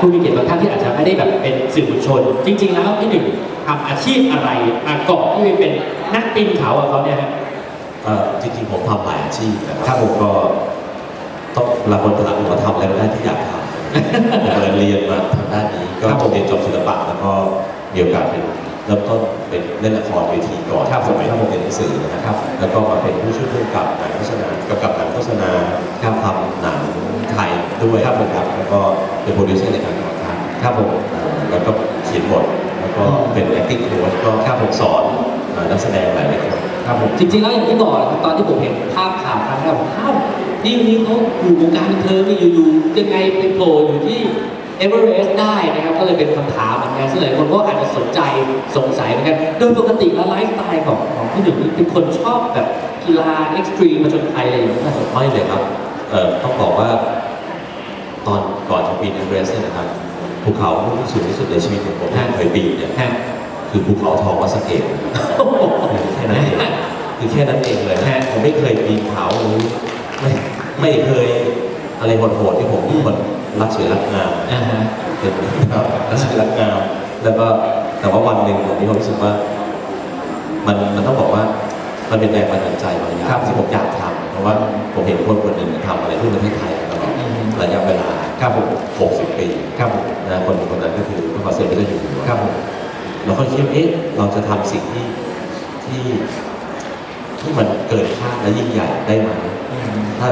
ผู้มีเกียรติบางท่านที่อาจจะไม่ได้แบบเป็นสื่อมวลชน จริง ๆ แล้วพี่หนึ่งทำอาชีพอะไรมาก่อนที่จะเป็นนักปีนเขาอะเขาเนี่ยฮะ เอ่อจริงๆผมทำหลายอาชีพนะคครัรับบผมก็ต้องเวลาคนถามผมว่าทำอะไรก็ได้ที่อยากทำ ผมเลยเรียนมาทางด้านนี้ก็ครับผมเรียนจบศิลปะแล้วก็มีโอกาสเป็นเริ่มต้นเป็นเล่นละครเวทีก่อนครับสมัยที่ผมเรียนหนังสือนะคครัรับบแล้วก็มาเป็นผู้ช่วยผู้กำกับหนังโฆษณากำกับหนังโฆษณาครับทำหนัง ไทยด้วยครับนะครับแล้วก็เป็นโปรดิวเซอร์ในการทำงานครับผมแล้วก็เขียนบทแล้วก็เป็น acting coach ก็ครับผมสอนเอ่อนักแสดงหลายๆคนครับผมจริงๆแล้วอย่างที่บอกนะครับตอนที่ผมเห็นภาพข่าวครั้งแรกผมอ้าวนี่วันนี้เขาอยู่วงการบันเทิงนี่อยู่ๆยังไงไปโผล่อยู่ที่เอเวอเรสต์ได้นะครับก็เลยเป็นคำถามเหมือนกันซึ่งหลายคนก็อาจจะสนใจสงสัยเหมือนกันโดยปกติแล้วไลฟ์สไตล์ของของพี่หนึ่งนี่เป็นคนชอบแบบกีฬาเอ็กซ์ตรีมมาจนภัยอะไรอย่างเงี้ยครับไม่เลยครับเอ่อต้องบอกว่า ตอนก่อนจะปีนเอเวอเรสต์เนี่ยนะครับภูเขาลูกที่สูงที่สุดในชีวิตของผมที่เคยปีนเนี่ยฮะคือภูเขาทองวัดสะเกดแค่นั้นเองคือแค่นั้นเองเลยนะฮะผมไม่เคยปีนเขาหรือไม่ไม่เคยอะไรโหดๆที่ผมเป็นคนรักสวยรักงามอ่าฮะเป็นรักสวยรักงามแล้วก็แต่ว่าวันหนึ่งผมมีความรู้สึกว่า มันมันต้องบอกว่ามันเป็นแรงบันดาลใจบางอย่างครับที่ผมอยากทำเพราะว่าผมเห็นคนคนหนึ่งทำอะไรเพื่อประเทศไทยมาตลอดอืม ระยะเวลาครับผม60 ปีครับผมนะคนคนนั้นก็คือพระบาทสมเด็จพระเจ้าอยู่หัวครับผมเราก็คิดว่าเอ๊ะเราจะทำสิ่งที่ที่ที่มันเกินคาดและยิ่งใหญ่ได้ไหมอืมถ้า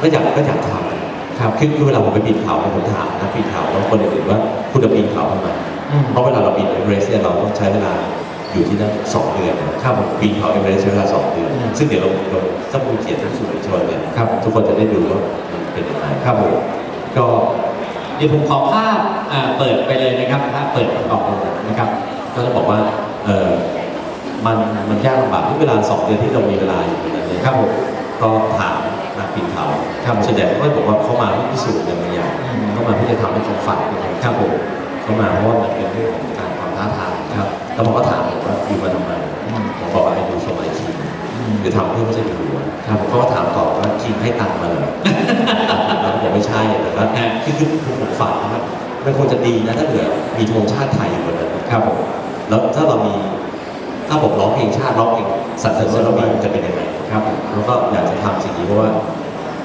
ก็อยากก็อยากทำครับคือคือเวลาผมไปปีนเขาเนี่ยผมถามนักปีนเขาแล้วคนอื่นๆว่าคุณจะปีนเขาทำไมอืมเพราะเวลาเราปีนเอเวอเรสต์เนี่ยเราต้องใช้เวลาอยู่ที่นั่นสองเดือนนะครับผมปีนเขาเอเวอเรสต์ใช้เวลาสองเดือนอืมซึ่งเดี๋ยวเราเราถ้าผู้เขียนทั้งสื่อมวลชนเนี่ยครับทุกคนจะได้ดูว่ามัน เป็นยังไงครับผมก็เดี๋ยวผมขอภาพอ่าเปิดไปเลยนะครับภาพเปิดออกเลยนะครับ ก็ต้องบอกว่าเออมันมันยากลำบากที่เวลาสองเดือนที่เรามีเวลาอยู่ตรงนั้นเนี่ยครับผมก็ถามนักปีนเขาครับส่วนใหญ่เขาก็บอกว่าเขามาเพื่อพิสูจน์อะไรบางอย่างอืมเขามาเพื่อจะทำให้เขาฝันเป็นจริงครับผมเขามาเพราะว่ามันเป็นเรื่องของการความท้าทายครับ แล้วผมก็ถามผมว่าอยู่มาทำไมอืมผมบอกว่าให้ดูสมัยคิงอืมคือทำเพื่อพระเจ้าอยู่หัวครับเขาก็ถามต่อว่าคิงให้ตังค์มาเลยแล้วผมบอกไม่ใช่แต่ว่าฮะคือคือผมฝันนะครับมันควรจะดีนะถ้าเกิดมีธงชาติไทยอยู่บนนั้นครับผมแล้วถ้าเรามีถ้าผมร้องเพลงชาติร้องเพลงสรรเสริญบารมีจะเป็นยังไงครับผมแล้วก็อยากจะทำสิ่งนี้เพราะว่า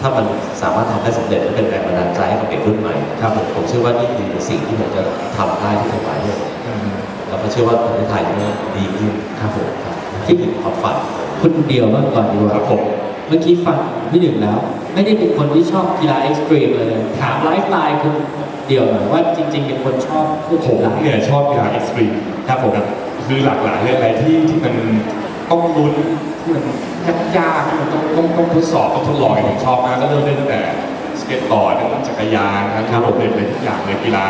ถ้ามันสามารถทำได้สำเร็จและเป็นแรงบันดาลใจให้กับเด็กรุ่นใหม่ครับผมผมเชื่อว่านี่คือสิ่งที่ผมจะทำได้ที่ถวายให้อืมแล้วก็เชื่อว่าประเทศไทยจะดีขึ้นครับผมครับที่คือความฝันคนเดียวมากก่อนดีกว่าครับผมเมื่อกี้ฟังพี่หนึ่งแล้ว ไม่ได้เป็นคนที่ชอบกีฬาเอ็กซ์ตรีมเลยถามไลฟ์สไตล์คนเดียวหน่อยว่าจริง ๆ เป็นคนชอบพวกผกีมฬาเนี่ยชอบกีฬาเอ็กซ์ตรีมครับผมคือหลากหลายเลยอะไรที่ที่มันต้องลุ้นที่มันยากๆที่มัน ต้องต้องต้องทดสอบต้องทดลองอย่างผมชอบมากก็เริ่มเล่นตั้งแต่สเก็ตบอร์ดทั้งจักรยานทั้งครับผมรถเลยเลยทุกอย่างเลยกีฬา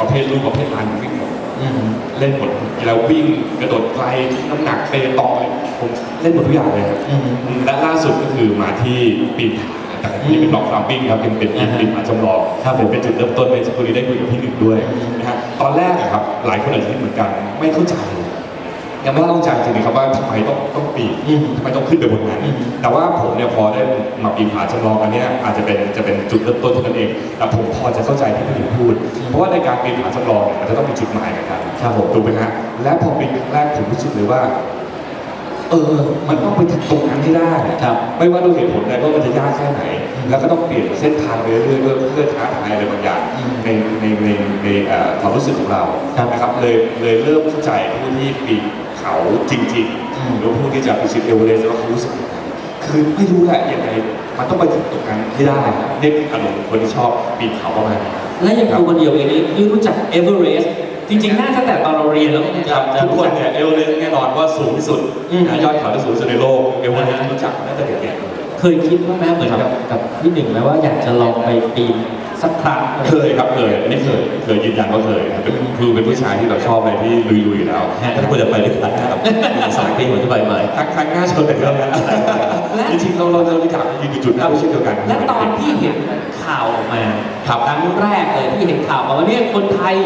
ประเภทลูกประเภทลานวิ่งหมดอืมเล่นหมดกีฬาวิ่งกระโดดไกลน้ำหนักเปตองเลยผมเล่นหมดทุกอย่างเลยครับอืมอืมและล่าสุดก็คือมาที่ปีนผาแต่อันนี่เป็นล็อกฟาร์มปิ้งครับเป็นเป็นปีนอ่าฮะปีนผาจำลองครับผมเป็นจุดเริ่มต้นในสักครู่นี้ได้คุยกับพี่หนึ่งด้วยนะฮะตอนแรกอะครับหลายคนอาจจะคิดเหมือนกันไม่เข้าใจ ยังไม่เข้าใจจริงๆครับว่าทำไมต้องต้องปีนอืมทำไมต้องขึ้นไปบนนั้นอืมแต่ว่าผมเนี่ยพอได้มาปีนผาจำลองอันเนี้ยอาจจะเป็นจะเป็นจุดเริ่มต้นเท่านั้นเอง แต่ผมพอจะเข้าใจที่พี่หนึ่งพูด เพราะว่าในการปีนผาจำลองเนี่ยมันจะต้องมีจุดหมายกันครับผมถูกไหมฮะและพอปีนครั้งแรกผมรู้สึกเลยว่าเออ มันต้องไปถึงตรงนั้นให้ได้ครับ ไม่ว่าด้วยเหตุผลใดว่ามันจะยากแค่ไหนอืมแล้วก็ต้องเปลี่ยนเส้นทางไปเรื่อยๆเพื่อเพื่อท้าทายอะไรบางอย่างอืมในในในในเอ่อความรู้สึกของเราครับนะครับเลยเลยเริ่มเข้าใจผู้ที่ปีน เขาจริงอืมๆหรือผู้ที่จะพิชิตเอเวอเรสต์ว่าเขารู้สึกยังไงคือไม่รู้แหละยังไงมันต้องไปถึงตรงนั้นให้ได้นี่คืออารมณ์คนที่ชอบปีนเขาประมาณนี้และอย่างตัวคนเดียวเองนี่นี่รู้จักเอเวอเรสต์จริงๆ น่าจะแต่ตอนเราเรียนแล้วก็คงจะครับจะทุกรู้คนจักเนี่ยเอเวอเรสต์แน่นอนว่าสูงที่สุดอืมนะยอดเขาที่สูงที่สุดในโลกเอเวอเรสต์อ่าฮะรู้จักน่าจะเด็กๆเคยคิดบ้างไหมเหมือนกับกับพี่หนึ่งไหมว่าอยากจะลองไปปีน สักครั้งเคยครับเคยอันนี้เคยเคยยืนยันว่าเคยนะเป็นคือเป็นผู้ชายที่เราชอบอะไรที่ลุยๆอยู่แล้วฮะถ้าควรจะไปด้วยกันนะครับสามปีผมจะไปใหม่ครั้งครั้งหน้าชวนแต่เรื่องนั้นและจริงๆเราเราจะรู้จักยืนอยู่จุดนั้นไม่ใช่เดียวกัน และตอนที่ เห็นข่าวออกมาครับครั้งแรกเลยที่เห็นข่าวมาว่าเนี่ยคนไทย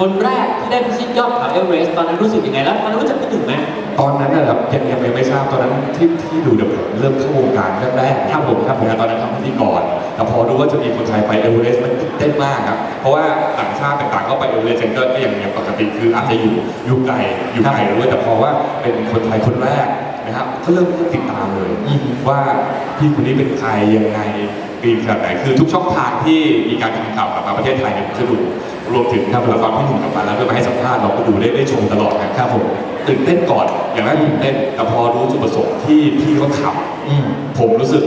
คนแรกที่ได้พิชิตยอดเขาเอเวอเรสต์ตอนนั้นรู้สึกยังไงแล้วตอนนั้นรู้จักพี่หนึ่งไหมตอนนั้นนะครับยังยังยังไม่ทราบตอนนั้นที่ที่ดูเดี๋ยวผมเริ่มเข้าวงการแรกๆครับผมครับผมตอนนั้นทำพิธีกรแต่พอรู้ว่าจะมีคนไทยไปเอเวอเรสต์มันตื่นเต้นมากครับเพราะว่าต่างชาติต่างๆก็ไปเอเวอเรสต์ก็ก็อย่างอย่างปกติคืออาจจะอยู่อยู่ไกลอยู่ไกลด้วยแต่พอว่าเป็นคนไทยคนแรกนะครับก็เริ่มติดตามเลยอืมว่าพี่คนนี้เป็นใครยังไง ปีนขนาดไหนคือทุกช่องทางที่มีการทำข่าวกลับมาประเทศไทยเนี่ยผมจะดูรวมถึงครับแล้วตอนพี่หนุ่มกลับมาแล้วก็มาให้สัมภาษณ์เราก็ดูได้ได้ชมตลอดนะครับผมตื่นเต้นก่อนอย่างแรกตื่นเต้นแต่พอรู้จุดประสงค์ที่พี่เขาทำอืมผมรู้สึก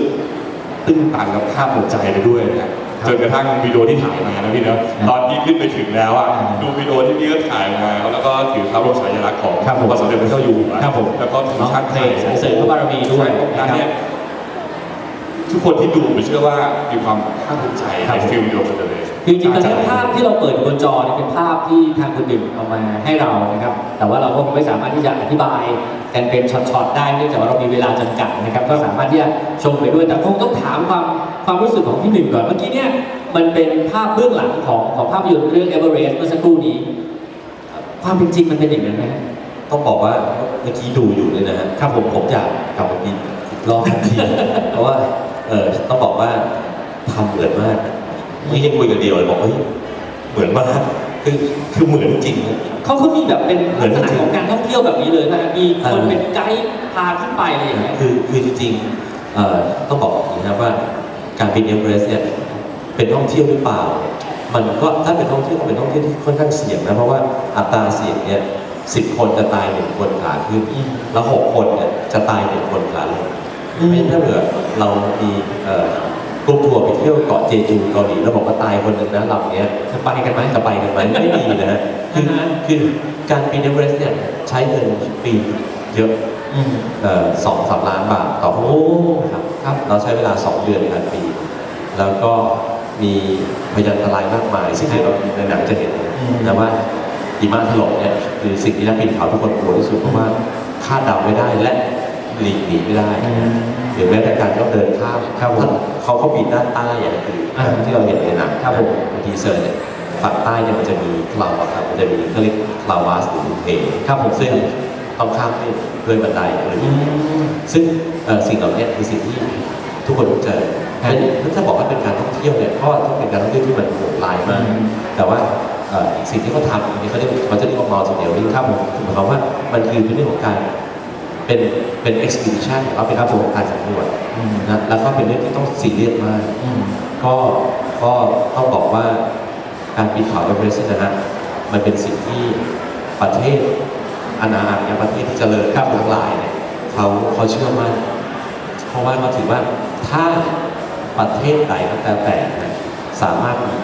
ตื้นตันกับภาพหัวใจไปด้วยนะจนกระทั่งวิดีโอที่ถ่ายมานะพี่เนอะตอนที่ขึ้นไปถึงแล้วอะอ่าดูวิดีโอที่พี่ก็ถ่ายมาแล้วก็ถือพระบรมฉายาลักษณ์ของครับผมพระสมเด็จพระเจ้าอยู่หัวครับผมแล้วก็ถือเนาะชาติเพไทลยงสรรเสริญพระบารมีด้วยด้านนะคเนี้รับย ทุกคนที่ดูผมเชื่อว่ามีความภาคภูมิใจครับในฟิลเดียวกันเลยคือจริงๆตอนนี้ภาพที่เราเปิดอยู่บนจอเนี่ยเป็นภาพที่ทางคุณหนึ่งเอามาให้เรานะครับ แต่ว่าเราก็คงไม่สามารถที่จะอธิบายกันเป็นช็อตๆได้เนื่องจากว่าเรามีเวลาจำกัดนะครับ ก็สามารถที่จะชมไปด้วย แต่คงต้องถามความความรู้สึกของพี่หนึ่งก่อน เมื่อกี้เนี่ยมันเป็นภาพเบื้องหลังของของภาพยนตร์เรื่องเอเวอเรสต์เมื่อสักครู่นี้ ความเป็นจริงมันเป็นอย่างนั้นไหมฮะต้องบอกว่าเมื่อกี้ดูอยู่เลยนะฮะครับผมผมอยากกลับมาบินอีกรอบทันทีเพราะว่า เออต้องบอกว่าทำเหมือนมากนี่ยังคุยกันเดียวเลยบอกเฮ้ยเหมือนมากคือคือเหมือนจริงนะเขาเขามีแบบเป็นเหมืลัอกนษณะจริงของการท่องเที่ยวแบบนี้เลยนะฮะมีคนเออเป็นไกด์พาขึ้นไปอะไรอย่างเงี้ยคือคือจริงๆเอ่อต้องบอกอย่างนี้นะครับว่าการบินเอเวอเรสต์เนี่ยเป็นท่องเที่ยวหรือเปล่า มันก็ถ้าเป็นท่องเที่ยวก็เป็นท่องเที่ยวที่ค่อนข้างเสี่ยงนะเพราะว่าอัตราเสี่ยงเนี่ยสิบคนจะตายหนึ่งคนขาขึ้นอืมแล้วหกคนเนี่ยจะตายหนึ่งคนขาลงอืม ไม่ถ้าเผื่อเรามีเอ่อกรุ๊ปทัวร์ไปเที่ยวเกาะเจจูเกาหลีแล้วบอกว่าตายคนหนึ่งนะลำเนี้ยจะไปกันไหมจะไปกันไหมไม่มีนะฮะคืออ่าฮะคือการปีนเอเวอเรสต์เนี่ยใช้เงินปีนเยอะอืมสองสามล้านบาทต่อคนโอ้ครับครับ เราใช้เวลา 2 เดือนในการปีนแล้วก็มีพยันตรายมากมาย ซึ่งเดี๋ยวเราในหนังจะเห็นอืมนะว่าหิมะถล่มเนี่ยคือสิ่งที่นักปีนเขาทุกคนกลัวที่สุดเพราะว่าคาดเดาไม่ได้และ หลีกหนีไม่ได้อืมหรือแม้แต่การต้องเดินข้ามครับผมเขาเขาปีนด้านใต้อย่างคืออ่าที่เราเห็นในหนังครับผมทีเซอร์เนี่ยฝั่งใต้เนี่ยมันจะมีคลาวอะครับมันจะมีเขาเรียกคลาวาสหรือเพครับผมซึ่งต้องข้ามด้วยด้วยบันไดอะไรอย่างอืเงี้ยมซึ่งเอ่อสิ่งเหล่านี้คือสิ่งที่ทุกคนต้องเจอครับถ้าจะบอกว่าเป็นการท่องเที่ยวเนี่ยเพราะว่าต้องเป็นการท่องเที่ยวที่มันโหดร้ายมากอืมแต่ว่าเอ่อสิ่งที่เขาทำอันนี้เขาเรียกเขาจะเรียกว่า mountaineering ครับผมคือหมายความว่ามันคือเป็นเรื่องของการ เป็นเป็น expedition หรือว่าเป็นการของการสำรวจอืมนะแล้วก็เป็นเรื่องที่ต้องซีเรียสมากอืมก็ก็ต้องบอกว่าการปีนเขาเอเวอเรสต์นะฮะมันเป็นสิ่งที่ประเทศอาณาอาณาประเทศที่เจริญครับทั้งหลายเนี่ยเขาเขาเชื่อมั่นเพราะว่าเขาถือว่าถ้าประเทศใดก็แล้วแต่นะสามารถมี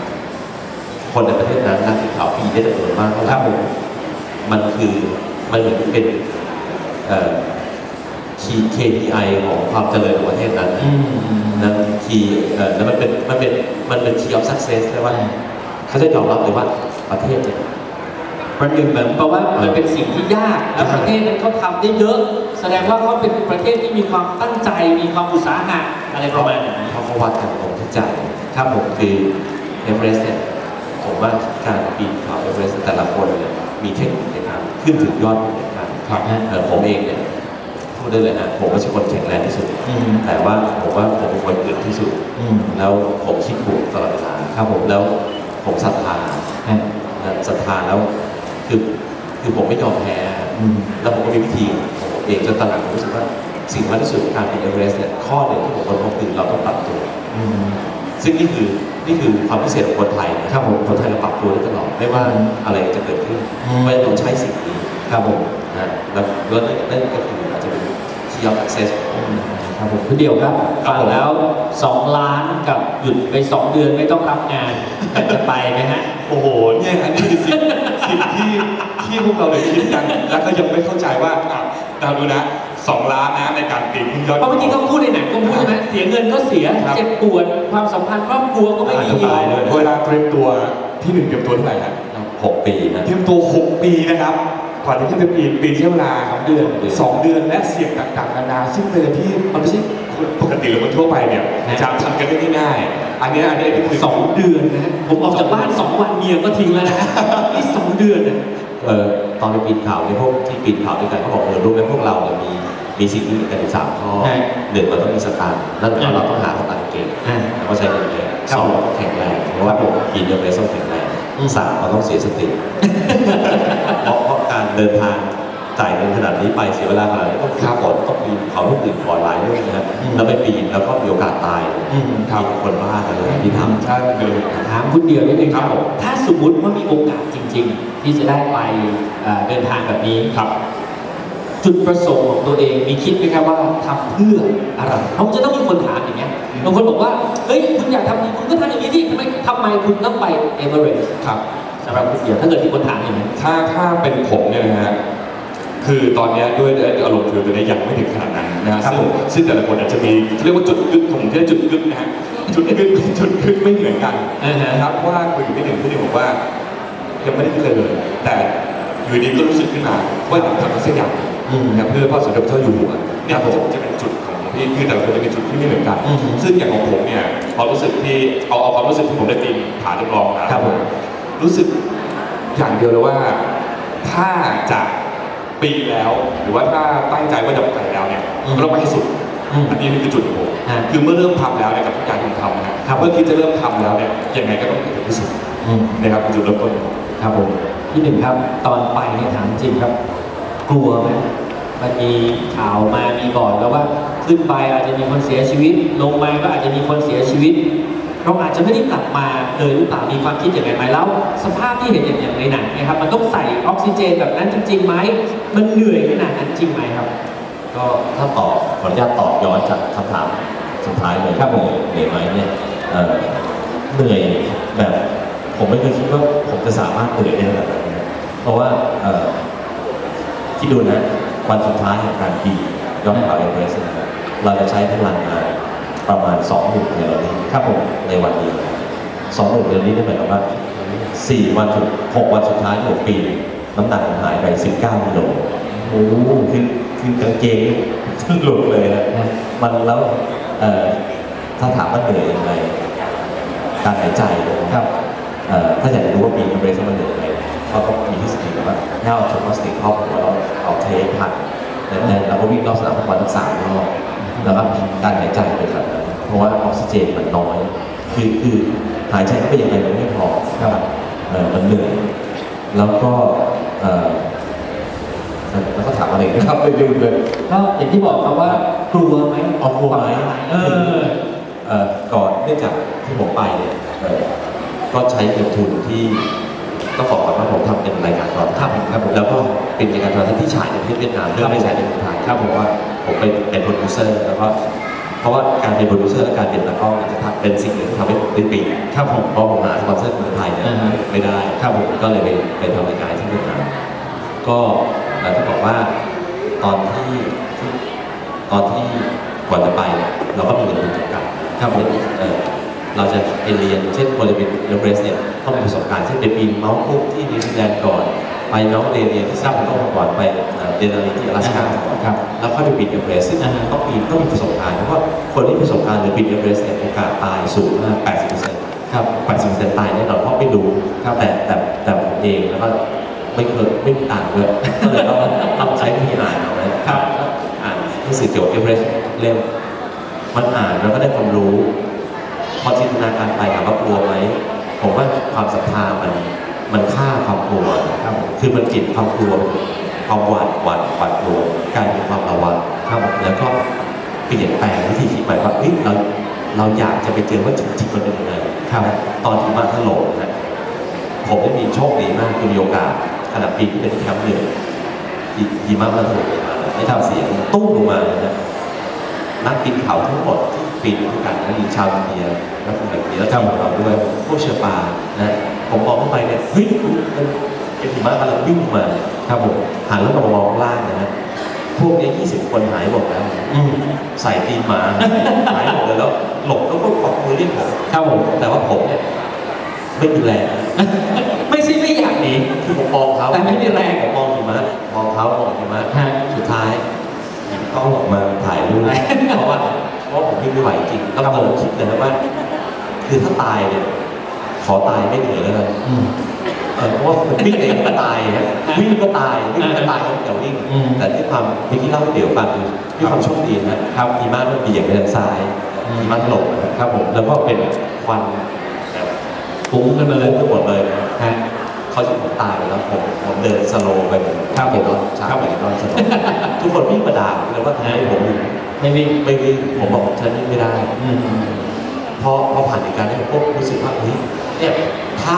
คนในประเทศนั้นนักปีนเขาปีนได้จำนวนมากเท่าไหร่มันคือมันเหมือนเป็น เอ่อ key KPI ของความเจริญของประเทศนั้นอืมนะคีย์เอ่อแล้วมันเป็นมันเป็นมันเป็น key of success เลยว่าเขาจะยอมรับเลยว่าประเทศเนี่ยประหนึ่งเหมือนแปลว่ามันเป็นสิ่งที่ยากและประเทศนั้นเขาทำได้เยอะ แสดงว่าเขาเป็นประเทศที่มีความตั้งใจมีความอุตสาหะอะไรประมาณนี้เพราะเขาวัดกันตรงที่ใจครับผมคือเอเวอเรสต์เนี่ยผมว่าการปีนเขาเอเวอเรสต์แต่ละคนเนี่ยมีเทคนิคในการขึ้นถึงยอดไม่เหมือนกัน ครับเอ่อผมเองเนี่ยพูดได้เลยนะผมไม่ใช่คนแข็งแรงที่สุด อืม แต่ว่าผมว่าผมเป็นคนอื่นที่สุด อืม แล้วผมคิดบวกตลอดเวลาครับผมแล้วผมศรัทธาฮะ นะศรัทธาแล้วคือคือผมไม่ยอมแพ้อืม แล้วผมก็มีวิธีของผมเองจนตอนหลังผมรู้สึกว่าสิ่งสำคัญที่สุดของการเป็นเอเวอเรสต์เนี่ยข้อหนึ่งที่ผมค้นพบคือเราต้องปรับตัว อืม ซึ่งนี่คือนี่คือความพิเศษของคนไทยนะครับผมคนไทยเราปรับตัวได้ตลอดไม่ว่าอะไรจะเกิดขึ้นอืม ไม่ต้องใช้สิ่งนี้ ครับผมนะแล้วแล้วนั่นนั่นก็คืออาจจะเป็น key of success ของผมครับผมคุณเดียวครับฟังแล้ว 2 ล้านกับหยุดไป 2 เดือนไม่ต้องรับงานอยากจะไปไหมฮะ โอ้โห เนี่ยอันนี้คือสิ่งสิ่งที่ที่พวกเราเลยคิดกันแล้วก็ยังไม่เข้าใจว่าอะเราดูนะสองล้านนะในการปีนขึ้นยอด เพราะเมื่อกี้เขาพูดในหนังก็พูดใช่ไหมเสียเงินก็เสีย ครับ เจ็บปวด ความสัมพันธ์ครอบครัวก็ไม่ดีตายเลยเวลาเตรียมตัวที่หนึ่งเตรียมตัวเท่าไหร่ฮะ หกปีนะ เตรียมตัว 6 ปีนะครับ กว่าที่จะปีนปีนใช้เวลาสองเดือนสองเดือนและเสี่ยงต่างๆนานาซึ่งเป็นอะไรที่มันไม่ใช่คนปกติหรือคนทั่วไปเนี่ยจะทำกันได้ง่ายๆอันเนี้ยอันเนี้ยคือสองเดือนนะฮะผมออกจากบ้านสองวันเมียก็ทิ้งแล้วนะนี่สองเดือนนะเออตอนไปปีนเขาเนี่ยพวกที่ปีนเขาด้วยกันเขาบอกเออรู้ไหมพวกเราเนี่ยมีมีสิ่งที่เหมือนกันอยู่สามข้อใช่หนึ่งเราต้องมีสตางค์นั่นหมายความว่าเราต้องหาสตางค์เก่งอ่าแล้วก็ใช้เงินเยอะครับสองแข็งแรงเพราะว่ากินเอเวอเรสต์ต้องแข็งแรงอืมสามเราต้องเสียสติ การเดินทางจ่ายเงินขนาดนี้ไปเสียเวลาขนาดนี้ต้องขับรถต้องปีนเขาลูกอื่นก่อนหลายเรื่องนะฮะอืมแล้วไปปีนแล้วก็มีโอกาสตายอืมทำคนบ้ากันเลยที่ทำใช่เดินถามคุณเดียวนิดนึงครับครับผมถ้าสมมุติว่ามีโอกาสจริง ๆ ที่จะได้ไปเอ่อเดินทางแบบนี้ครับ จุดประสงค์ของตัวเองมีคิดไหมครับว่าทำเพื่ออะไรเพราะมันจะต้องมีคนถามอย่างเงี้ยบางคนบอกว่าเฮ้ยคุณอยากทำนี้คุณก็ทำอย่างนี้ที่ทำไมทำไมคุณต้องไปเอเวอเรสต์ครับ สำหรับคุณเดียวถ้าเกิดมีคนถามอย่างนี้นถ้าถ้าเป็นผมเนี่ยนะฮะคือตอนเนี้ยด้วยอารมณ์คือตัวเนี้ยยังไม่ถึงขนาดนั้นนะฮะครับซึ่งผมซึ่งแต่ละคนอาจจะมีเขาเรียกว่าจุดกึกผมจะเรียกจุดกึกนะฮะจุดกึกจุดกึกไม่เหมือนกันอ่าฮะนะครับว่าคุยกับพี่หนึ่งพี่หนึ่งบอกว่ายังไม่ได้คิดเลยเลย แต่อยู่ดีก็รู้สึกขึ้นมาว่าอยากทำอะไรสักอย่างอืมนะครับเพื่อพระสมเด็จพระเจ้าอยู่หัวเนี่ยครับผมจะเป็นจุดของพี่คือแต่ละคนจะเป็นจุดที่ไม่เหมือนกันอืมซึ่งอย่างของผมเนี่ยความรู้สึกที่เอาเอาความรู้สึกที่ผมได้ปีนผาจำลองนะครับผม รู้สึกอย่างเดียวเลยว่า ถ้าจะปีนแล้ว หรือว่าถ้าตั้งใจว่าจะไปแล้วเนี่ยอืมเราไปให้สุดอืมอันนี้คือจุดของผมฮะคือเมื่อเริ่มทำแล้วเนี่ยกับทุกอย่างที่ผมทำนะครับ เมื่อคิดจะเริ่มทำแล้วเนี่ยยังไงก็ต้องถึงที่สุดอืมนะครับเป็นจุดเริ่มต้นครับผมที่หนึ่งครับ ตอนไปเนี่ยถามจริงครับ กลัวไหมมันมีข่าวมามีบอกแล้วว่าขึ้นไปอาจจะมีคนเสียชีวิต ลงมาก็อาจจะมีคนเสียชีวิต เราอาจจะไม่ได้กลับมาเลยหรือเปล่ามีความคิดอย่างไรไหมแล้ว สภาพที่เห็นอย่างอย่างในหนังเนะครับ มันต้องใส่ออกซิเจนแบบนั้นจริงๆไหมมันเหนื่อยขนาดนั้นจริงไหมครับ ก็ถ้าตอบขออนุญาตตอบย้อนจากคำถามสุดท้ายเลยครับผมเหนื่อยไหมเนี่ยเอ่อเหนื่อยแบบผมไม่เคยคิดว่าผมจะสามารถเหนื่อยได้ขนาดนั้นนะเพราะว่าเอ่อคิดดูนะวันสุดท้ายของการปีนยอดเขาเอเวอเรสต์นะครับเราจะใช้พลังงาน ประมาณ2หมื่นแคลอรี่ครับผมในวันเดียวสองหมื่นแคลอรี่นี่หมายความว่าสี่วันสุดหกวันสุดท้ายของปีนน้ำหนักผมหายไป 19กิโลโอ้โหคือคือกางเกงหลุดเลยนะมันแล้วเอ่อถ้าถามว่าเหนื่อยยังไงการหายใจนะครับเอ่อถ้าอยากจะรู้ว่าปีนเบรสมันเหนื่อยยังไงเขาก็มีทฤษฎีว่าให้เอาถุงพลาสติกครอบหัวเราเอาเทปพันแน่นๆแล้วก็วิ่งรอบสนามทุกวันทั้งสามรอบ แล้วก็การหายใจเป็นแบบนั้นเพราะว่าออกซิเจนมันน้อย คือคือหายใจเข้าไปยังไงมันไม่พอครับเออมันเหนื่อยแล้วก็เอ่อแล้วก็ถามอะไรอีกนะครับลืมเลยก็อย่างที่บอกครับว่ากลัวไหมเอากลัวไหมเออเอ่อก่อนเนื่องจากที่ผมไปเนี่ยเอ่อก็ใช้เงินทุนที่ ต้องบอกก่อนว่าผมทำเป็นรายการโทรทัศน์ครับผมแล้วก็เป็นรายการโทรทัศน์ที่ฉายในประเทศเวียดนามเรื่องไม่ฉายในเมืองไทยครับผมว่าผมเป็นเป็นโปรดิวเซอร์แล้วก็เพราะว่าการเป็นโปรดิวเซอร์และการเป็นนักร้องเนี่ยจะทำเป็นสิ่งหนึ่งที่ทำให้ผมได้ปีกครับผมเพราะผมหาสปอนเซอร์เมืองไทยเนี่ยอ่าฮะไม่ได้ครับผมก็เลยไปไปทำรายการที่เวียดนามก็เอ่อต้องบอกว่าตอนที่ที่ตอนที่ก่อนจะไปเนี่ยเราก็มีเงินทุนจำกัดครับผมเอ่อ เราจะไปเรียนเช่นคนจะเป็นเอเวอเรสต์เนี่ยต้องมีประสบการณ์เช่นไปปีนเมาส์คุกที่นิวซีแลนด์ก่อน ไปเมาส์เรเนียที่ซาบโลก่อนไปเอ่อเดนนารีที่อลาสก้าก่อนครับแล้วค่อยไปปีนเอเวอเรสต์ซึ่งอ่าฮะต้องปีนต้องมีประสบการณ์เพราะว่าคนที่มีประสบการณ์หรือปีนเอเวอเรสต์เนี่ยโอกาสตายสูงมาก80%ครับ80%ตายแน่นอนเพราะไม่รู้แต่แต่แต่ผมเองแล้วก็ไม่เคยไม่มีต่างค์ด้วยก็เลยต้องต้องใช้วิธีอ่านเอานะครับอ่านหนังสือเกี่ยวกับเอเวอเรสต์เล่มมันอ่านแล้วก็ได้ความรู้ พอจินตนาการไปถามว่ากลัวไหมผมว่าความศรัทธามันมันฆ่าความกลัวครับคือมันเปลี่ยนความกลัวเป็นความหวาดหวาดหวาดกลัวกลายเป็นความระวังครับแล้วก็เปลี่ยนแปลงวิธีคิดใหม่ว่าเฮ้ยเราเราอยากจะไปเจอว่าจริงๆมันเป็นยังไงครับตอนที่มาถล่มนะผมได้มีโชคดีมากคือมีโอกาสขณะปีที่เป็นแคมป์หนึ่งหิหิมะมันถล่มลงมาไม่ทำเสียงตุ้มลงมาเลยนะนักปีนเขาทั้งหมดที่ ปีนด้วยกันนะมีชาวอินเดียนักปีนแบบนี้แล้วทีมของเราด้วยพวกเชอร์ปานะผมมองเข้าไปเนี่ยเฮ้ยมันเป็นหิมะกำลังวิ่งมาครับผมหันแล้วมามองข้างล่างนะฮะพวกเนี้20คนหายหมดแล้วอืมใส่ตีนหมาหายหมดเลยแล้วหลบแล้วก็กวักมือเรียกผมครับผมแต่ว่าผมเนี่ยไม่มีแรงไม่ใช่ไม่อยากหนีคือผมมองเขาแต่ไม่มีแรงผมมองหิมะมองเขามองหิมะฮะสุดท้ายหยิบกล้องออกมาถ่ายรูปเพราะว่าเพ ราะว่าผมวิ่งไม่ไหวจริงแล้วผมคิดเลยนะว่า คือถ้าตายเนี่ย ขอตายไม่เหนื่อยแล้วกันอืม เออเพราะว่าผมวิ่งเองก็ตายฮะวิ่งก็ตายวิ่งก็ตายตั้งแต่วิ่ง อืมแต่ที่ความเมื่อกี้เล่าให้เดี๋ยวฟังคือที่ความโชคดีนะครับมีมากมันเบี่ยงไปทางซ้ายอืม หิมะถล่มนะครับผมแล้วก็เป็นควันแบบฟุ้งกันมาเลยทั้งหมดเลยนะฮะ เขาจะผมตายไปแล้วผมผมเดินสโลว์ไปเหมือนครับผมเห็นรถช้าไปรถสโลว์ทุกคนวิ่งมาด่าผมเลยว่าทำไมผมอยู่ ไม่วิ่งไม่วิ่งผมบอกฉันวิ่งไม่ได้อืมพอพอผ่านเหตุการณ์นี้ผมก็รู้สึกว่าเฮ้ยเนี่ยถ้า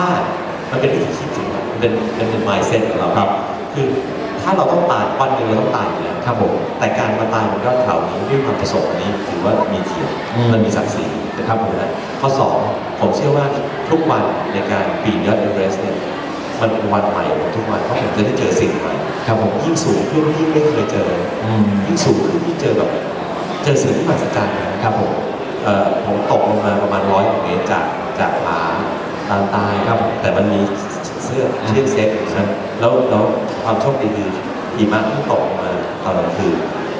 มันเป็นวิธีคิดจริงมันเป็นมันเป็น mindset ของเราครับ คือถ้าเราต้องตายวันหนึ่งเราต้องตายอยู่แล้วครับผมแต่การมาตายบนยอดเขานี้ด้วยความประสงค์นี้ถือว่ามีเกียรติอืม มันมีศักดิ์ศรีนะครับผมนะข้อสองผมเชื่อว่าทุกวันในการปีนยอดเอเวอเรสต์เนี่ยมันเป็นวันใหม่ของทุกวันเพราะผมจะได้เจอสิ่งใหม่ครับผมยิ่งสูงขึ้นยิ่งไม่เคยเจอ อืม ยิ่งสูงขึ้นยิ่งเจอแบบ เจอสิ่งที่มหัศจรรย์นะครับผมเอ่อผมตกลงมาประมาณร้อยกว่าเมตรจากจากผาตานใต้ครับ แต่มันมีเสื้อเชือกเซฟอยู่นะแล้วแล้วความโชคดีคือหิมะที่ตกลงมาตอนกลางคืน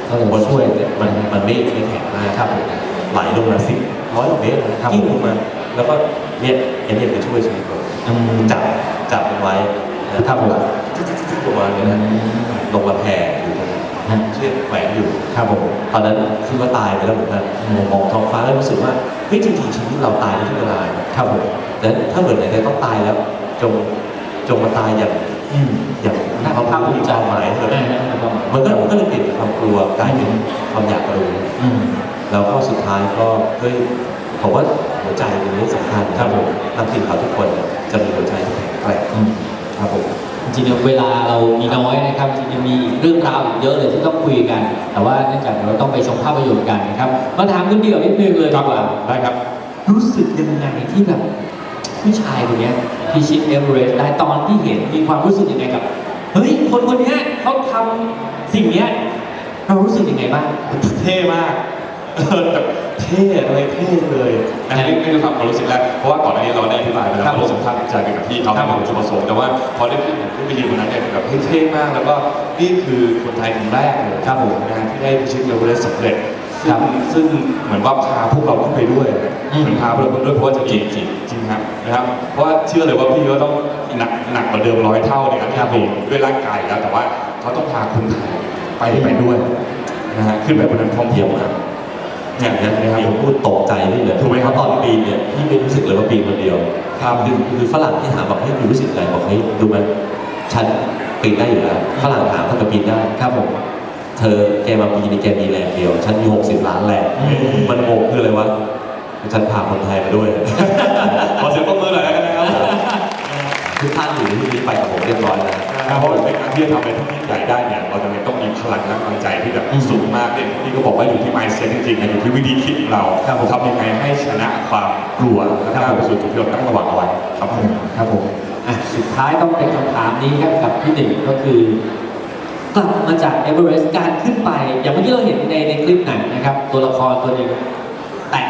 ก็เลยบนช่ช่ววยยเนี่ยมันมันไม่ไม่แข็งมากครับผมไหลลงมาสิบร้อยกว่าเมตรนะครับกิ้งลงมาแล้วก็เนี่ยไอ้เนี่ยไปช่วยชีวิตผมอืมจับจับมันไว้นะครับผมจิ๊กๆๆลงมาเลยนะลงมาแผ่อยู่ ตรงฮะเชือกแขวนอยู่ครับผมตอนนั้นคิดว่าตายไปแล้วเหมือนกันมองมองท้องฟ้าแล้วรู้สึกว่าเฮ้ยจริงๆชีวิตเราตายในทุกเวลาครับผมแต่ถ้าเหมือนไหนๆต้องตายแล้ว จงจงมาตายอย่างอืมอย่างมีความภาคภูมิใจหมายเถอะอ่าแล้วก็มันก็มันก็เลยเปลี่ยนจากความกลัวกลายเป็นความอยากรู้อืมแล้วก็สุดท้ายก็ด้วยผมว่าหัวใจเป็นเรื่องสำคัญครับผมนักทีมเขาทุกคนเนี่ยจะมีหัวใจที่แข็งแกร่งอืมครับผม จริงๆเวลาเรามีน้อยนะครับจริงๆมีเรื่องราวอีกเยอะเลยที่ต้องคุยกัน แต่ว่าเนื่องจากเราต้องไปชมภาพยนตร์กันนะครับมาถามคุณเดี่ยวนิดนึงเลยดีกว่าได้ครับ รู้สึกยังไงที่แบบผู้ชายคนเนี้ยพิชิตเอเวอเรสต์ได้ตอนที่เห็นมีความรู้สึกยังไงกับเฮ้ยคนคนเนี้ยเขาทำสิ่งเนี้ยเรารู้สึกยังไงบ้างเท่มาก เออแต่เท่อะไรเท่เลยนะนี่นี่คือความรู้สึกแรกเพราะว่าก่อนหน้านี้เราได้อธิบายไปแล้วครับเรารู้สึกภาพภูมิใจไปกับพี่เขาครับทำจุดประสงค์แต่ว่าพอได้ขึ้นขึ้นไปยืนบนนั้นเนี่ยแบบเฮ้ยเท่มากแล้วก็นี่คือคนไทยคนแรกเลยครับผมนะที่ได้พิชิตเอเวอเรสต์สำเร็จครัซึ่งบซึ่งเหมือนว่าพาพวกเราขึ้นไปด้วยนะอืมเหมือนพาพวกเราขึ้นด้วยเพราะว่าจะจริงจริงจริงครับนะครับ เพราะว่าเชื่อเลยว่าพี่ก็ต้องหนักหนักกว่าเดิมร้อยเท่าในการที่จะปีนด้วยร่างกายแล้วแต่ว่าเขาต้องพาคนไทยไปไปด้วยนะฮะขึ้นไปบนนั้นพร้อมเพรียงกัน อย่างนั้นนะครับผมพูดตกใจนี่เลยถูกไหมครับเพราะตอนปีนเนี่ยพี่ไม่รู้สึกเลยว่าปีนคนเดียวครับคือคือฝรั่งที่ถามบอกให้ยคุณรู้สึกอะไรบอกเฮ้ยดูไหมฉันปีนได้อยู่แล้วฝรั่งถามถ้าจะปีนได้ครับผมเธอแกมาปีนี่แกมีแรงเดียว ฉันมีหกสิบล้านแรงอืมมันโงงคืออะไรวะฉันพาคนไทยมาด้วยขอเสียงปรบมือหน่อยแล้วกันนะครับทุกท่านอยู่ที่นี่ไปกับผมเรียบร้อยแล้วเพราะในการที่จะทำอะไรที่ยิ่งใหญ่ได้เนี่ยเราจะต้องมี พลังและกำลังใจที่แบบอืมสูงมากเนี่ยพี่ก็บอกว่าอยู่ที่ mindset จริงๆนะอยู่ที่วิธีคิดของเราครับผมทำยังไงให้ชนะความกลัวและก้าวไปสู่จุดที่เราตั้งระหว่างเอาไว้ครับผมครับผมอะสุดท้ายต้องเป็นคำถามนี้ครับกับพี่หนึ่งก็คือกลับมาจากเอเวอเรสต์การขึ้นไป อย่างเมื่อกี้เราเห็นในในคลิปหนังนะครับ ตัวละครตัวหนึ่งแตะ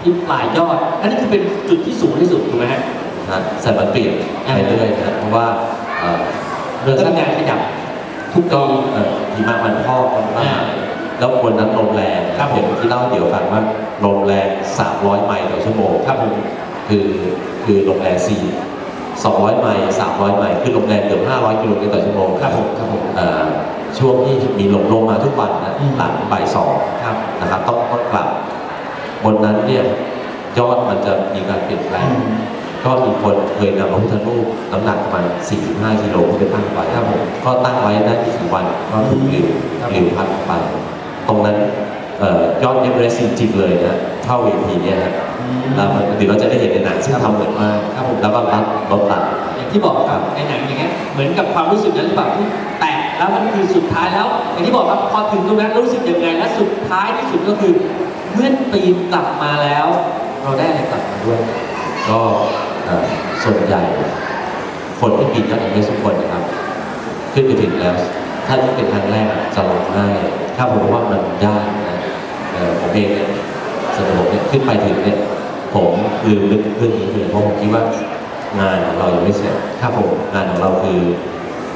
ที่ปลายยอด อันนี้คือเป็นจุดที่สูงที่สุดถูกไหมฮะนะแต่มันเปลี่ยนไปเรื่อยๆนะเพราะว่าเอ่อเรื่องพนักงานขยับ ทุกก็ปีเอ่อหิมะมันพอกมันมากอ่าแล้ววันนั้นลมแรงครับผมเห็นที่เล่าให้เดี๋ยวฟังว่าลมแรง 300 ไมล์ต่อชั่วโมงครับผมคือคือลมแรง4 200 ไมล์300 ไมล์คือลมแรงเกือบ500 กิโลเมตรต่อชั่วโมงครับผมครับผมเอ่อช่วงที่มีลมลงมาทุกวันนะอืมหลังบ่ายสองครับนะครับต้องต้องกลับบนนั้นเนี่ยยอดมันจะมีการเปลี่ยนแปลง ก็มีคนเคยนำพระพุทธรูปน้ำหนักประมาณ45กิโลขึ้นไปตั้งไว้ครับผมก็ตั้งไว้ได้ไม่กี่วันก็ถูกปลิวครับปลิวพัดไป ตรงนั้นเอ่อยอดเอเวอเรสต์จริงๆเลยนะเท่าเวทีเนี่ยนะแล้วมันเดี๋ยวเราจะได้เห็นในหนังซึ่งทำเหมือนมากครับผมแล้วก็รัดรถตัดอย่างที่บอกครับในหนังอย่างเงี้ยเหมือนกับความรู้สึกนั้นหรือเปล่าที่แตะแล้วมันคือสุดท้ายแล้ว อย่างที่บอกครับพอถึงตรงนั้นรู้สึกยังไงและสุดท้ายที่สุดก็คือเมื่อปีนกลับมาแล้ว เราได้อะไรกลับมาด้วย ก็เอ่อ ส่วนใหญ่ คนที่ปีนยอดเอเวอเรสต์ทุกคนนะครับ ขึ้นไปถึงแล้ว ถ้าที่เป็นครั้งแรกจะร้องไห้ถ้าผมว่ามันยากนะผมเองเนี่ยส่วนตัวผมเนี่ยขึ้นไปถึงเนี่ยผมลืมนึกเรื่องนี้เลยเพราะผมคิดว่างานของเรายังไม่เสร็จครับผมงานของเราคือ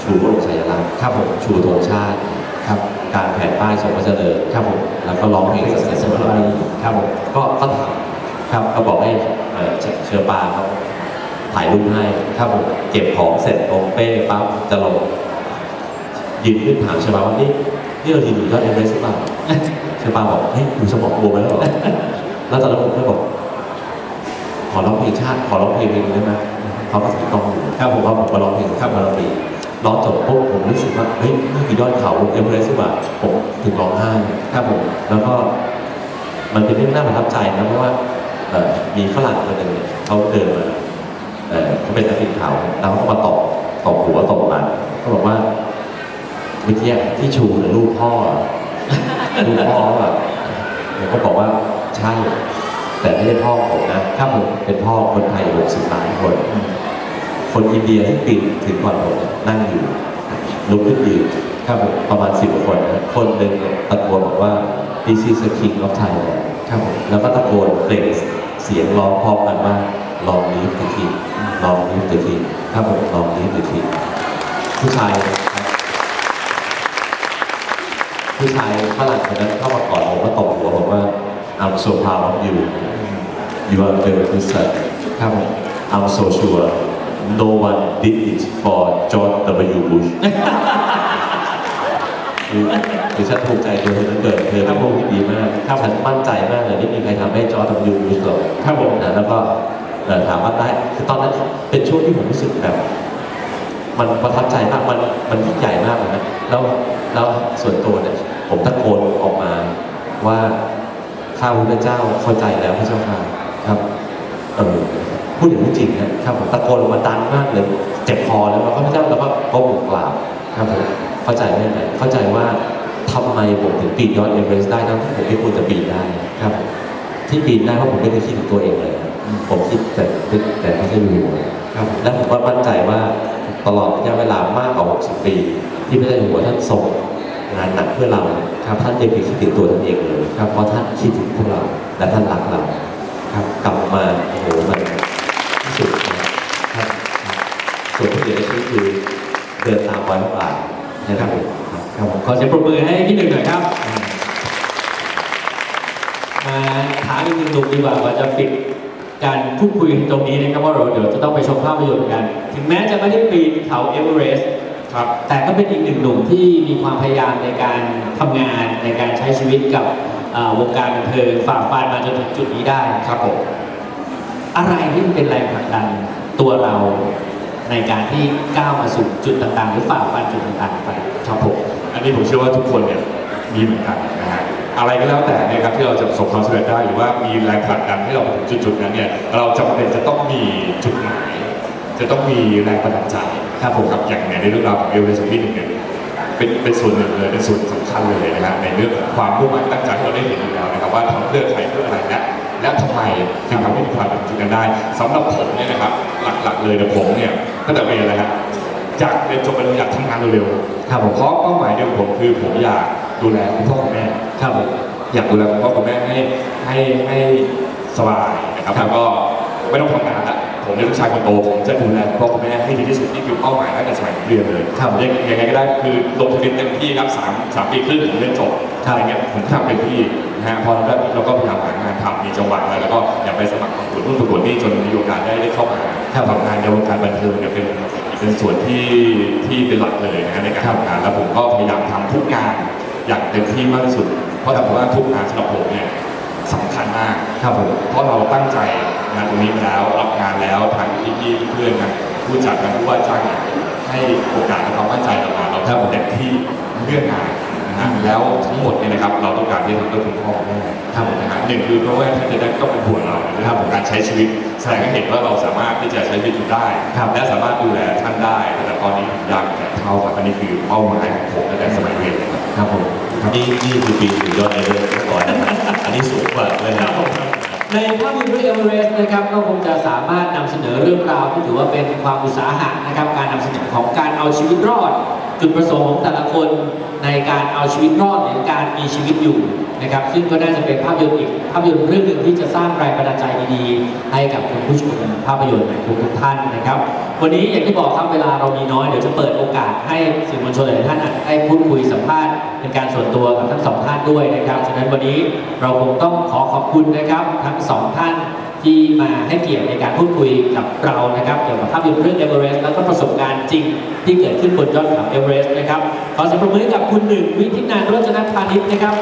ชูพระองค์ชัยลักษณ์ครับผมชูธงชาติครับการแผ่ป้ายทรงพระเจริญครับผมแล้วก็ร้องเพลงสรรเสริญพระบารมีครับผมก็ก็ทำครับก็บอกให้เชื้อปลาเขา ถ่ายรูปให้ครับผมเก็บของเสร็จตรงเป้ปั๊บจะลงยืนขึ้นถามเชอปาว่านี่นี่เรายืนอยู่ยอดเอเวอเรสต์หรือเปล่าเชอปาบอกเฮ้ยอยู่สมองบวมไปแล้วหรอแล้วตอนนั้นผมก็บอก ขอร้องเพลงชาติขอร้องเพลงเพลงได้ไหมเขาก็ถือกล้องอยู่ครับผมว่าผมมาร้องเพลงครับมาร้องเพลงร้องจบปุ๊บผมรู้สึกว่าเฮ้ยนี่คือยอดเขาเอเวอเรสต์ว่าผมถึงร้องไห้ครับผมแล้วก็มันเป็นเรื่องน่าประทับใจนะเพราะว่ามีฝรั่งคนหนึ่งเนี่ยเขาเดินมา เอ่อเขาเป็นนักบินเขาแล้วเขาก็มาตบตบหัวตบมาเขาบอกว่าเมื่อกี้ที่ชูเนี่ยลูกพ่อลูกพ่อแบบผมก็บอกว่าใช่ แต่ไม่ใช่พ่อผมนะครับผมเป็นพ่อคนไทย60ล้านคน คนอินเดียที่ปีนถึงก่อนผมเนี่ยนั่งอยู่ลุกขึ้นยืนครับผมประมาณสิบคนนะคนหนึ่งเนี่ยตะโกนบอกว่า this is the king of Thailand ครับผมแล้วก็ตะโกนเปล่งเสียงร้องพร้อมกันว่า long live the king long live the king ครับผม long live the king ผู้ชายครับผู้ชายฝรั่งคนนั้นเข้ามากอดผมก็ตบหัวผมว่า I'm so proud of you you are very good son ครับผม I'm so sure no one did it for George W. Bush คือคือฉันภูมิใจตัวเธอเหลือเกินเธอเป็นผู้ที่ดีมากฉันมั่นใจมากเลยไม่มีใครทำให้จอร์ด W. Bush หรอกครับผมนะแล้วก็เอ่อ ถามว่าได้คือตอนนั้นเป็นช่วงที่ผมรู้สึกแบบ มันประทับใจมากมันมันยิ่งใหญ่มากเลยนะแล้วแล้วส่วนตัวเนี่ยผมตะโกนออกมาว่าข้าพระเจ้าเข้าใจแล้วพระเจ้าค่ะครับเออพูดอย่างนี้จริงนะครับผมตะโกนออกมาดังมากเลย เจ็บคอแล้วข้าพเจ้าแล้วก็ก้มกราบครับผมเข้าใจไหมไหมเข้าใจว่าทำไมผมถึงปีนยอดเอเวอเรสต์ได้ทั้งที่ผมไม่ควรจะปีนได้ครับ ที่ปีนได้เพราะผมไม่ได้คิดถึงตัวเองเลย ผมคิดแต่แต่แต่พระเจ้าอยู่หัวครับและผมก็มั่นใจว่าตลอดระยะเวลามากกว่า 60 ปี ที่พระเจ้าอยู่หัวท่านทรงงานหนักเพื่อเราครับท่านยังไม่คิดถึงตัวท่านเองเลยครับเพราะท่านคิดถึงพวกเราและท่านรักเราครับกลับมาโอ้โหมันที่สุดนะครับส่วนที่เหลือในชีวิตคือเดินตามรอยพระบาทนะครับผมครับครับผมขอเสียงปรบมือให้พี่หนึ่งหน่อยครับมาถามอีกหนึ่งหนุ่มดีกว่าว่าจะปิด การพูดคุยตรงนี้นะครับว่าเราเดี๋ยวจะต้องไปชมภาพยนตร์กัน ถึงแม้จะไม่ได้ปีนเขาเอเวอเรสต์ครับแต่ก็เป็นอีกหนึ่งหนุ่มที่มีความพยายามในการทำงานในการใช้ชีวิตกับอ่าวงการบันเทิงฝ่าฟันมาจนถึงจุดนี้ได้ครับผมอะไรที่มันเป็นแรงผลักดันตัวเราในการที่ก้าวมาสู่จุดต่างๆ หรือฝ่าฟันจุดต่างๆไปครับผมอันนี้ผมเชื่อว่าทุกคนเนี่ยมีเหมือนกันนะฮะ อะไรก็แล้วแต่เนะครับที่เราจะประสบความสำเร็จได้หรือว่ามีแรงผลักดันให้เราไปถึงจุดๆนั้นเนี่ยเราจำเป็นจะต้องมีจุดหมายจะต้องมีแรงบันดาลใจครับผมครับอย่างในเรื่องราวของเอลเวสมิธเนี่ยเป็นเป็นส่วนหนึ่งเลยเป็นส่วนสำคัญเลยนะฮะในเรื่องของความมุ่งมั่นตั้งใจที่เราได้เห็นอยู่แล้วนะครับว่าทำเพื่อใครเพื่ออะไรและและทำไมถึงทำให้มีความเป็นจริงกันได้สำหรับผมเนี่ยนะครับหลักๆเลยนะผมเนี่ยตั้งแต่เรียนแล้วฮะอยากเรียนจบไปเร็วอยากทำงานเร็วๆครับผมเพราะเป้าหมายเดียวของผมคือผมอยาก ดูแลคุณพ่อคุณแม่ครับผมอยากดูแลคุณพ่อคุณแม่ให้ให้ให้สบายนะครับครับแล้วก็ไม่ต้องทำงานละผมเป็นลูกชายคนโตผมจะดูแลคุณพ่อคุณแม่ให้ดีที่สุดนี่คือเป้าหมายตั้งแต่สมัยเรียนเลยครับยังยังไงก็ได้คือลงทะเบียนเต็มที่ครับสามสามปีครึ่งผมเรียนจบครับอะไรเงี้ยผมทำเต็มที่นะฮะพอแล้วเราก็พยายามหางานทำมีจังหวะอะไรแล้วก็อยากไปสมัครประกวดรุ่นประกวดนี่จนมีโอกาสได้ได้เข้ามาครับทำงานในวงการบันเทิงเนี่ยเป็นเป็นส่วนที่ที่เป็นหลักเลยนะฮะในการทำงานแล้วผมก็พยายามทำทุกงาน อย่างเต็มที่มากที่สุด เพราะถือว่าทุกงานสำหรับผมเนี่ยสำคัญมากครับผมเพราะเราตั้งใจงานตรงนี้มาแล้วรับงานแล้วทางพี่ๆเพื่อนๆกันผู้จัดกันผู้ว่าจ้างเนี่ยให้โอกาสและความมั่นใจเรามาเราครับทำเต็มที่เรื่องงานนะฮะแล้วทั้งหมดเนี่ยนะครับเราต้องการที่จะทำเพื่อคุณพ่อคุณแม่ครับนะฮะหนึ่งคือเพราะว่าท่านจะได้ต้องเป็นห่วงเราในเรื่องของการใช้ชีวิตแสดงให้เห็นว่าเราสามารถที่จะใช้ชีวิตอยู่ได้ครับและสามารถดูแลท่านได้แต่ตอนนี้ผมอยากจะเท่ากับอันนี้คือเป้าหมายของผมตั้งแต่สมัยเรียนเลย ครับครับผมนี่นี่คือปีถึงยอดเอเวอเรสต์ก่อนนะครับอันนี้สูงกว่าเลยนะ ในภาพยนตร์เรื่องเอเวอเรสต์นะครับก็คงจะสามารถนำเสนอเรื่องราวที่ถือว่าเป็นความอุตสาหะนะครับการนำเสนอของการเอาชีวิตรอด จุดประสงค์ของแต่ละคนในการเอาชีวิตรอดหรือการมีชีวิตอยู่นะครับ ซึ่งก็น่าจะเป็นภาพยนตร์อีกภาพยนตร์เรื่องหนึ่งที่จะสร้างแรงบันดาลใจดีๆ ให้กับคุณผู้ชมภาพยนตร์ทุกท่านนะครับ วันนี้อย่างที่บอกครับเวลาเรามีน้อยเดี๋ยวจะเปิดโอกาสให้สื่อมวลชนหลายท่านได้พูดคุยสัมภาษณ์เป็นการส่วนตัวกับทั้งสองท่านด้วยนะครับฉะนั้นวันนี้เราคงต้องขอขอบคุณนะครับทั้งสองท่าน ที่มาให้เกียรติในการพูดคุยกับเรานะครับเกี่ยวกับภาพยนตร์เรื่องเอเวอเรสต์แล้วก็ประสบการณ์จริงที่เกิดขึ้นบนยอดเขาเอเวอเรสต์นะครับขอสยงปรบมือกับคุณหนึ่งวิทินานรจนพานิชนะครับ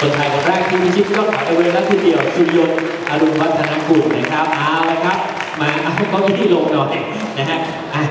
คนไทยคนแรกที่พิชิตยอดเขาเอเวอเรสต์ทีเดียวสุริยนต์อรุณวัฒนกุลนะครับเอาละครับ มาเอาเก้าอี้ลงหน่อยนะฮะอะ